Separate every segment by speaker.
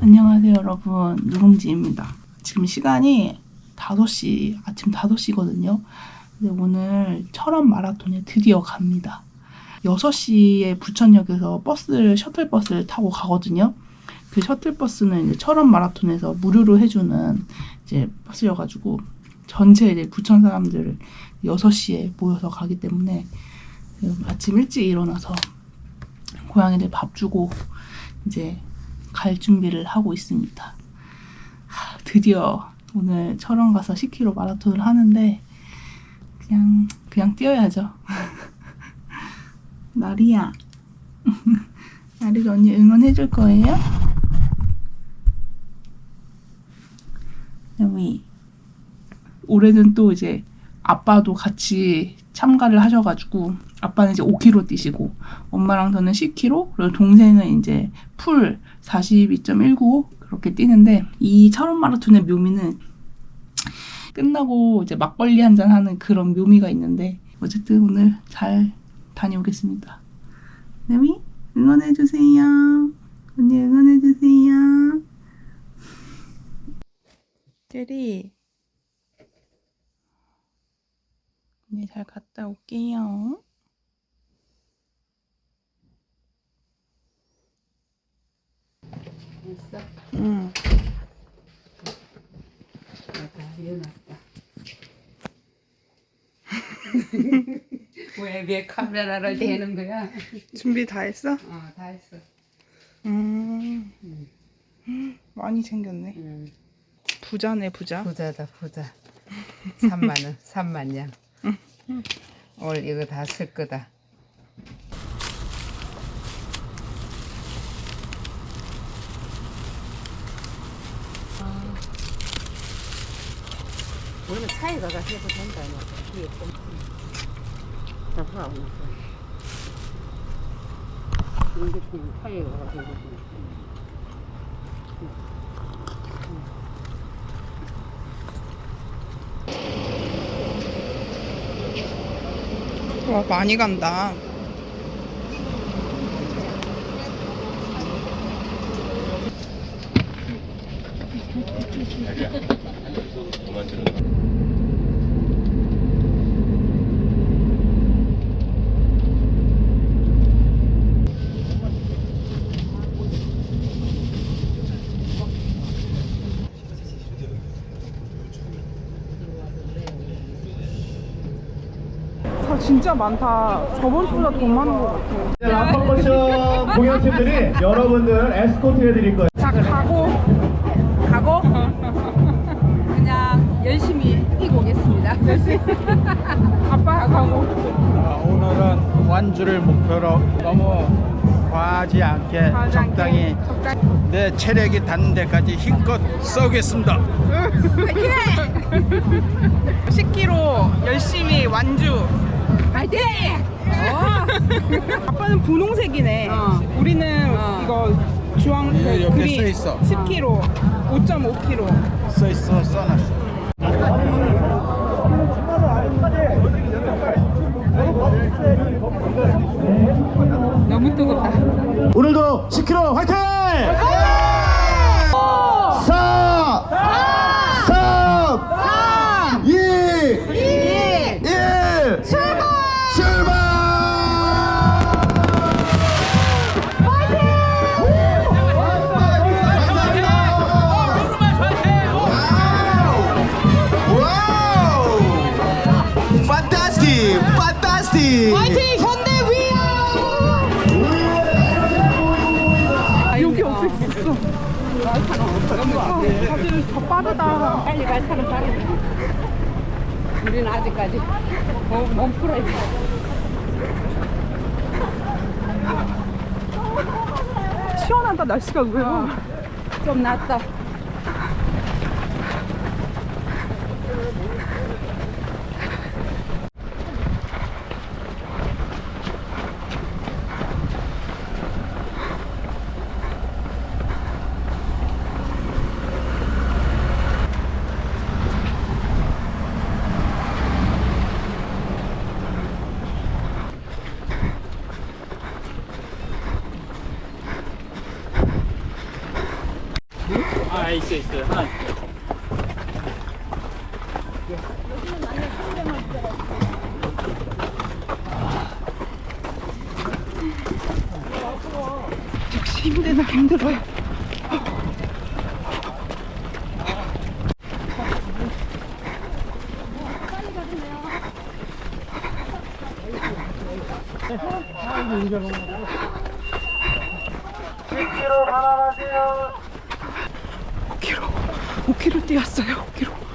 Speaker 1: 안녕하세요 여러분. 누룽지입니다. 지금 시간이 5시 아침 5시거든요. 근데 오늘 철원 마라톤에 드디어 갑니다. 6시에 부천역에서 버스를 셔틀버스를 타고 가거든요. 그 셔틀버스는 이제 철원 마라톤에서 무료로 해주는 이제 버스여가지고 전체 이제 부천 사람들을 6시에 모여서 가기 때문에 아침 일찍 일어나서 고양이들 밥 주고 이제 갈 준비를 하고 있습니다. 하, 드디어 오늘 철원 가서 10km 마라톤을 하는데 그냥 그냥 뛰어야죠. 나리야, 나리가 언니 응원해 줄 거예요? 여기 올해는 또 이제 아빠도 같이 참가를 하셔가지고 아빠는 이제 5km 뛰시고 엄마랑 저는 10km 그리고 동생은 이제 풀 42.195 그렇게 뛰는데 이 철원 마라톤의 묘미는 끝나고 이제 막걸리 한 잔 하는 그런 묘미가 있는데 어쨌든 오늘 잘 다녀오겠습니다. 네미 응원해 주세요. 언니 응원해 주세요. 제리 언니 잘 갔다 올게요.
Speaker 2: 있어?
Speaker 1: 응.
Speaker 2: 맞다, 일어났다. 왜, 왜 카메라를 대는 거야?
Speaker 1: 준비 다 했어?
Speaker 2: 어, 다 했어.
Speaker 1: 음.
Speaker 2: 음.
Speaker 1: 많이 챙겼네.
Speaker 2: 음,
Speaker 1: 부자네 부자.
Speaker 2: 부자다, 부자. 3만 원, 3만 양. 오늘 이거 다 쓸 거다. 우리는 차에 가서 해도 된다, 뭐. 뒤에 좀. 잡아, 오늘. 이게 지금 차에 가서 해도 된다.
Speaker 1: 와 많이 간다. 사 진짜 많다. 저번 주보다 더 많은 것 같아.
Speaker 3: 람퍼커션 공연팀들이 여러분들 에스코트 해드릴 거예요.
Speaker 1: 자 가고
Speaker 4: 가고 그냥 열심히 뛰고 오겠습니다.
Speaker 1: 아빠 가고.
Speaker 5: 아, 오늘은 완주를 목표로 너무 과하지 않게
Speaker 1: 과하지
Speaker 5: 적당히
Speaker 1: 않게, 적당히.
Speaker 5: 내 체력이 닿는 데까지 힘껏 쏘겠습니다.
Speaker 1: 10km 열심히 완주.
Speaker 4: 파이팅!
Speaker 1: 아빠는 분홍색이네.
Speaker 4: 어.
Speaker 1: 우리는
Speaker 4: 어.
Speaker 1: 이거 주황 그
Speaker 5: 예, 옆에
Speaker 1: 그린
Speaker 5: 써 있어.
Speaker 1: 10km, 5.5km.
Speaker 5: 써 있어 써놨어.
Speaker 4: 너무 뜨겁다.
Speaker 3: 오늘도 10km 화이팅!
Speaker 1: 더 빠르다.
Speaker 4: 빨리 갈 사람 빠르다. 우리는 아직까지 몸, 몸 풀어야 돼.
Speaker 1: 시원하다 날씨가 왜요?
Speaker 4: 좀 낫다.
Speaker 6: 아 있어 있어요 하나 있어요
Speaker 1: 역시 힘드나 힘들어요. 오 k 로 5km 뛰었어요. 5km.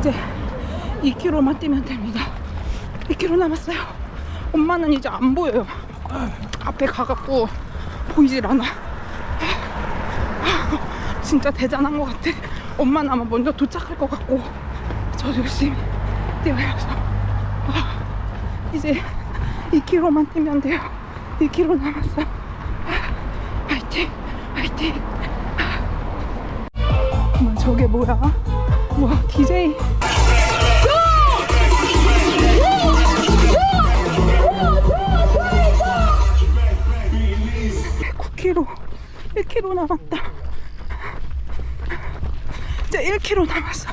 Speaker 1: 이제 2km만 뛰면 됩니다. 2km 남았어요. 엄마는 이제 안 보여요. 앞에 가갖고 보이질 않아. 진짜 대단한 것 같아. 엄마는 아마 먼저 도착할 것 같고 저 열심히. 아, 이제 2km만 뛰면 돼요. 2km 남았어요. 아, 화이팅! 화이팅! 어머, 저게 뭐야? 뭐야, DJ. 9km, 1km 남았다. 이제 1km 남았어.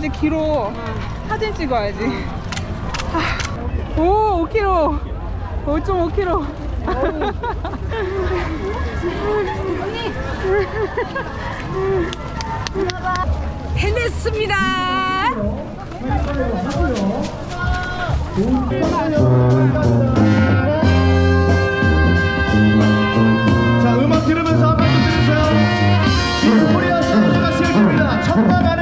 Speaker 1: 이제 기로 사진 찍어야지. 아, 오, 5km. 5.5km.
Speaker 2: 해냈습니다.
Speaker 3: 자, 음악 들으면서 한 말씀 드리세요. 디스코리아 샤워가 시작입니다. 천막 안에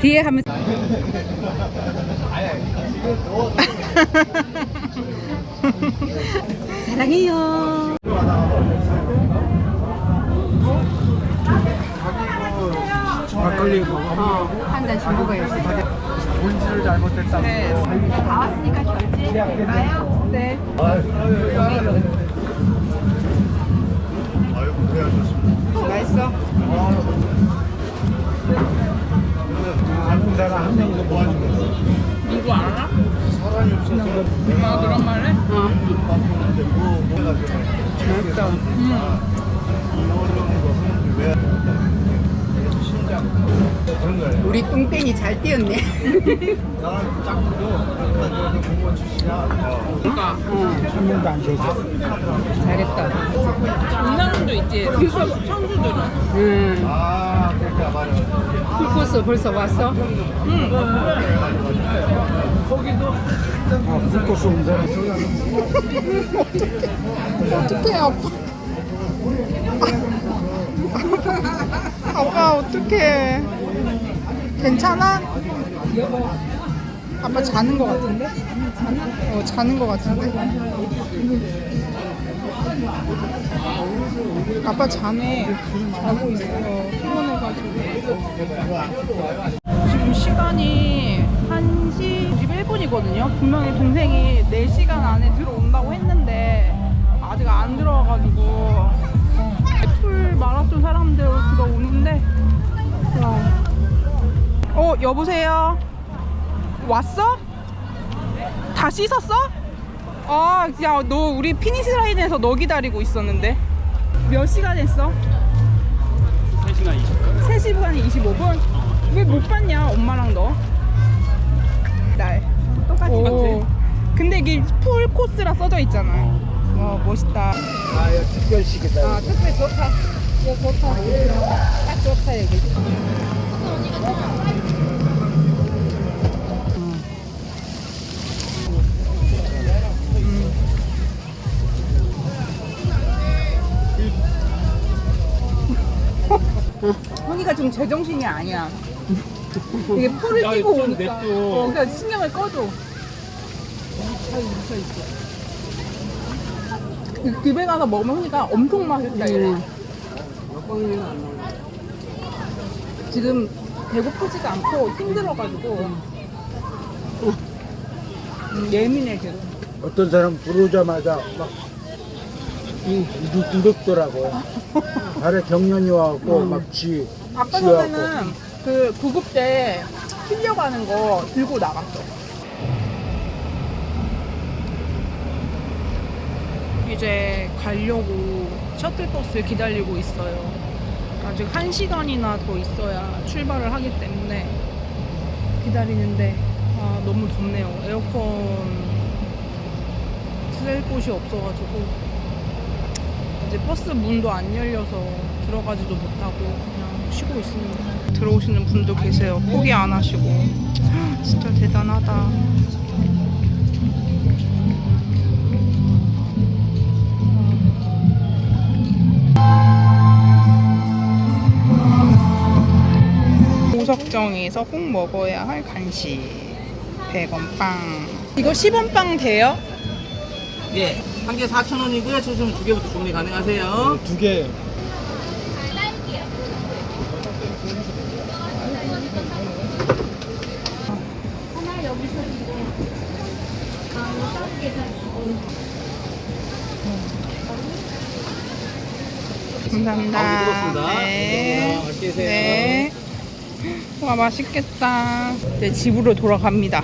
Speaker 2: 뒤에 하면 사랑해요.
Speaker 5: 막걸리 어,
Speaker 2: 한 잔씩 먹어야지.
Speaker 5: 본질을 잘못했다
Speaker 1: 네.
Speaker 2: 다 왔으니까 결제해볼까요?
Speaker 1: 네.
Speaker 2: 맛있어?
Speaker 5: 내가 한 명도 도와준 거
Speaker 1: 누구 알아?
Speaker 5: 사람이 없어서
Speaker 1: 엄마가 그런 말 해?
Speaker 2: 어.
Speaker 5: 그런 거예요
Speaker 2: 우리 뚱땡이 잘 뛰었네.
Speaker 1: 그러니까
Speaker 5: 한 명도 안 쉬었어
Speaker 2: 잘했다.
Speaker 1: 이 사람도 있지. 기술 선수들은.
Speaker 2: 응.
Speaker 5: 아 그러니까
Speaker 2: 풀코스 벌써 왔어?
Speaker 5: 아 불꽃 쏜 사람
Speaker 1: 어떡해, 아빠. 아빠, 어떡해. 괜찮아? 아빠 자는 거 같은데? 어, 자는 거 같은데?
Speaker 4: 아빠 자네 자고 있어요. 피곤해가지고. 지금 시간이 1시 21분이거든요. 분명히 동생이 4시간 안에 들어온다고 했는데 아직 안 들어와가지고 풀 마라톤 사람들 들어오는데 어, 어 여보세요? 왔어? 다 씻었어? 아, 야, 너 우리 피니시 라인에서 너 기다리고 있었는데. 몇 시간 했어? 3시간 20분. 3시간 25분? 왜 못 봤냐, 엄마랑 너? 날. 똑같이 봤지. 근데 이게 풀 코스라 써져 있잖아. 와, 멋있다.
Speaker 5: 아, 이거 특별식이다.
Speaker 2: 아, 특별 좋다. 이거 좋다. 딱 좋다, 여기.
Speaker 4: 형이가 지금 제정신이 아니야. 이게 풀을 끼고 오니까. 어, 그러니까 신경을 꺼줘. 그 집에 가서 먹으면 형이가 엄청 맛있다 이래. 지금 배고프지도 않고 힘들어가지고 음, 예민해 지금.
Speaker 5: 어떤 사람 부르자마자 막 이- 이득, 이득더라고요. 발에 경련이 와갖고 막 쥐,
Speaker 4: 아까. 전에는 그 구급 때 실려가는 거 들고 나갔어. 이제 가려고 셔틀버스 기다리고 있어요. 아직 한 시간이나 더 있어야 출발을 하기 때문에 기다리는데 아, 너무 덥네요. 에어컨 틀 곳이 없어가지고 이제 버스 문도 안 열려서 들어가지도 못하고 그냥 쉬고 있습니다. 들어오시는 분도 계세요. 포기 안 하시고 진짜 대단하다. 고석정에서 꼭 먹어야 할 간식 100원 빵 이거 10원 빵 돼요?
Speaker 6: 예, 한 개 4,000원이고요. 초점 두 개부터 주문이 가능하세요.
Speaker 5: 두 개.
Speaker 4: 감사합니다.
Speaker 6: 아.
Speaker 4: 네. 네. 와 맛있겠다. 이제 집으로 돌아갑니다.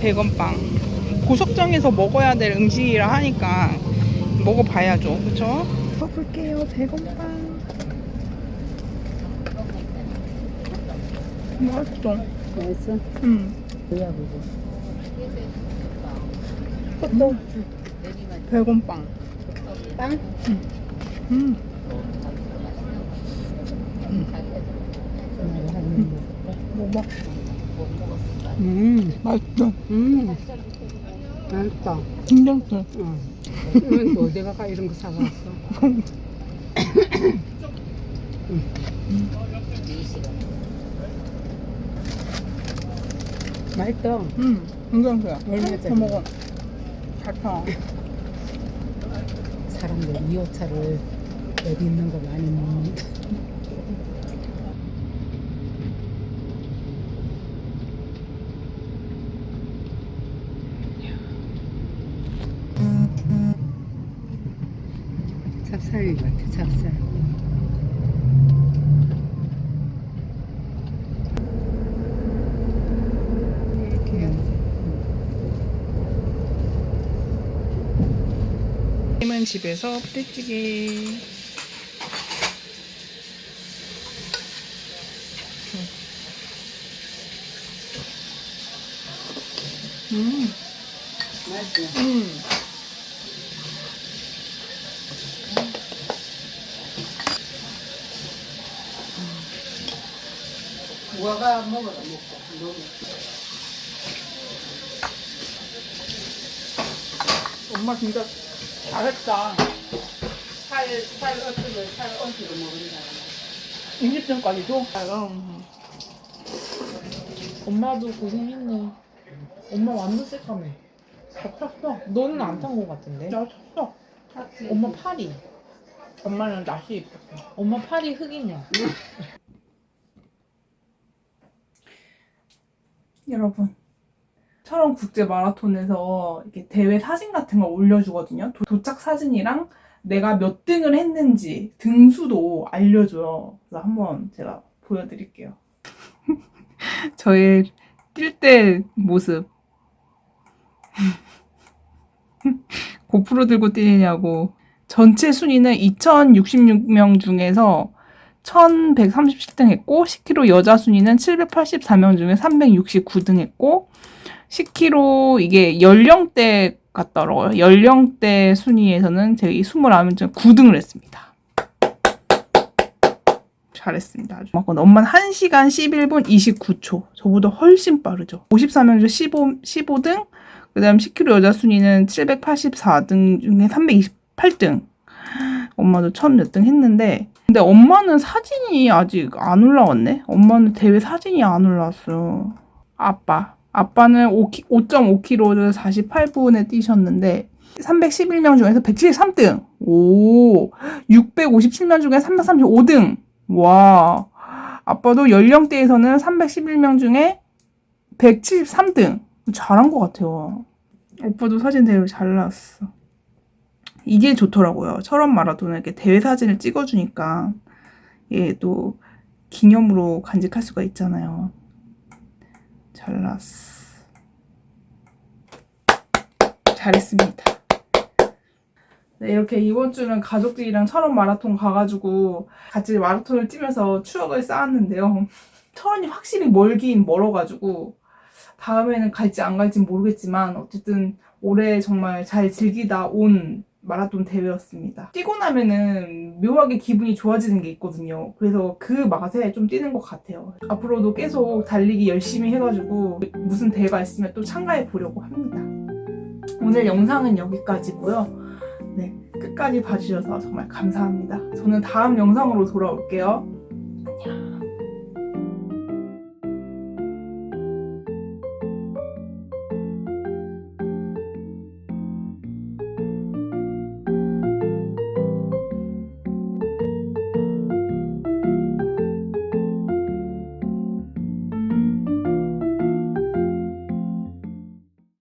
Speaker 4: 100원 빵. 고석정에서 먹어야 될 음식이라 하니까 먹어봐야죠. 그쵸? 먹어볼게요. 100원 빵. 맛있어.
Speaker 2: 맛있어?
Speaker 4: 음.
Speaker 2: 뭐야, 그거?
Speaker 4: 또 100원 빵.
Speaker 2: 빵?
Speaker 4: 음. 먹어.
Speaker 2: 음,
Speaker 4: 맛있어.
Speaker 2: 음. 맛있다.
Speaker 4: 김장철.
Speaker 2: 응. 이건 또 어디 가가 이런 거 사갔어? 맛있다.
Speaker 4: 음. 김장철.
Speaker 2: 얼마짜리?
Speaker 4: 더 먹어. 잘 타.
Speaker 2: 사람들 이 오차를 어디 있는 거 많이 먹는 다. 찹쌀인 것 같아, 해야지.
Speaker 4: 힘은 집에서 부대찌개. 음.
Speaker 2: 맛있어.
Speaker 4: 음.
Speaker 2: 뭐가 먹어라, 먹고. 너무.
Speaker 4: 엄마 진짜 잘했다.
Speaker 2: 살, 살 얹으면 살 얹기도 먹는다.
Speaker 4: 20점까지도? 음.
Speaker 7: 엄마도 고생했네. 엄마 완전 새까매. 다 탔어. 너는 안 탄 거 같은데?
Speaker 4: 나 쳤어.
Speaker 7: 엄마 팔이.
Speaker 4: 엄마는 낯이 입혔어.
Speaker 7: 엄마 팔이 흑이냐?
Speaker 1: 여러분 철원 국제 마라톤에서 이렇게 대회 사진 같은 걸 올려주거든요. 도- 도착 사진이랑 내가 몇 등을 했는지 등수도 알려줘요. 그래서 한번 제가 보여드릴게요. 저의 뛸 때 모습. 고프로 들고 뛰느냐고. 전체 순위는 2066명 중에서 1137등 했고 10km 여자 순위는 784명 중에 369등 했고 10km 이게 연령대 같더라고요. 연령대 순위에서는 제가 이 29명 중 9등을 했습니다. 잘했습니다. 아주. 엄마는 1시간 11분 29초. 저보다 훨씬 빠르죠. 54명 중 15, 15등, 그 다음 10km 여자 순위는 784등 중에 328등. 엄마도 천몇등 했는데, 근데 엄마는 사진이 아직 안 올라왔네? 엄마는 대회 사진이 안 올라왔어요. 아빠. 아빠는 5.5km를 48분에 뛰셨는데, 311명 중에서 173등. 오. 657명 중에 335등. 와. 아빠도 연령대에서는 311명 중에 173등. 잘한 것 같아요. 오빠도 사진 되게 잘 나왔어. 이게 좋더라고요. 철원 마라톤을 이렇게 대회 사진을 찍어주니까 이게 또 기념으로 간직할 수가 있잖아요. 잘 나왔어. 잘했습니다. 네, 이렇게 이번 주는 가족들이랑 철원 마라톤 가가지고 같이 마라톤을 뛰면서 추억을 쌓았는데요. 철원이 확실히 멀긴 멀어가지고 다음에는 갈지 안 갈지 모르겠지만 어쨌든 올해 정말 잘 즐기다 온 마라톤 대회였습니다. 뛰고 나면은 묘하게 기분이 좋아지는 게 있거든요. 그래서 그 맛에 좀 뛰는 것 같아요. 앞으로도 계속 달리기 열심히 해가지고 무슨 대회가 있으면 또 참가해 보려고 합니다. 오늘 영상은 여기까지고요. 네, 끝까지 봐주셔서 정말 감사합니다. 저는 다음 영상으로 돌아올게요. 안녕.